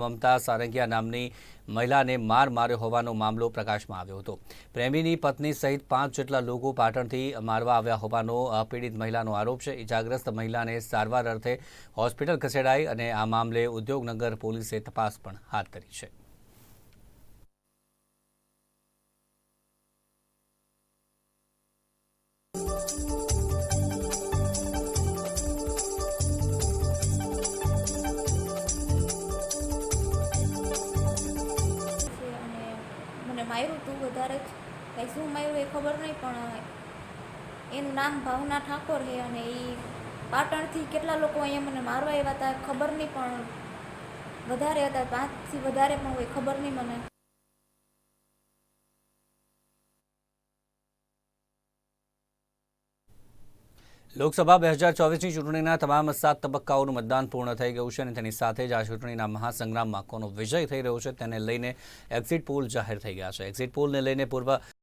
મમતા સારંગિયા નામની મહિલાને માર માર્યો હોવાનો મામલો પ્રકાશમાં આવ્યો હતો. પ્રેમીની પત્ની સહિત પાંચ જેટલા લોકો પાટણથી મારવા આવ્યા હોવાનો પીડિત મહિલાનો આરોપ છે. ઇજાગ્રસ્ત મહિલાને સારવાર અર્થે હોસ્પિટલ ખસેડાઈ અને આ મામલે ઉદ્યોગનગર પોલીસે તપાસ પણ હાથ ધરી છે. મને માર્યું હતું વધારે જ. કંઈ શું માર્યું એ ખબર નહીં, પણ એનું નામ ભાવના ઠાકોર છે અને એ પાટણથી કેટલા લોકો અહીંયા મને મારવા આવ્યા હતા ખબર નહીં, પણ વધારે હતા, પાંચથી વધારે પણ હોય, ખબર નહીં મને. લોકસભા બે હજાર ચોવીસની ચૂંટણીના તમામ સાત તબક્કાઓનું મતદાન પૂર્ણ થઈ ગયું છે અને તેની સાથે જ આ ચૂંટણીના મહાસંગ્રામમાં કોનો વિજય થઈ રહ્યો છે તેને લઈને એક્ઝિટ પોલ જાહેર થઈ ગયા છે. એક્ઝિટ પોલને લઈને પૂર્વ